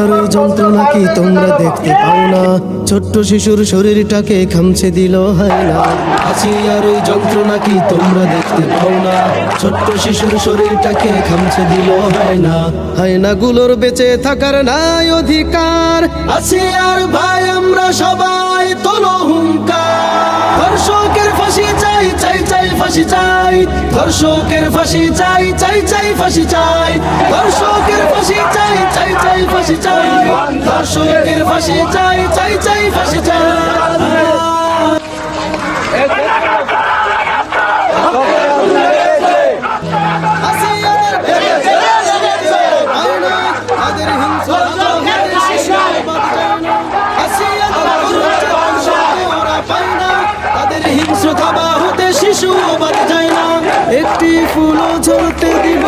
আর যন্ত্রণা কি তোমরা দেখতে পাও না? ছোট্ট শিশুর শরীরটাকে খামছে দিল হায়না। আছি আর যন্ত্রণা কি তোমরা দেখতে পাও না? ছোট্ট শিশুর শরীরটাকে খামছে দিলগুলোর বেঁচে থাকার নাই অধিকার। আছি আর ভাই, আমরা সবাই ফাঁসি চাই, ধর্ষকের ফাঁসি চাই চাই চাই ফাঁসি চাই, ধর্ষকের ফাঁসি চাই চাই চাই ফাঁসি চাই, ধর্ষকের ফাঁসি চাই চাই ফুলও ঝরতে দিল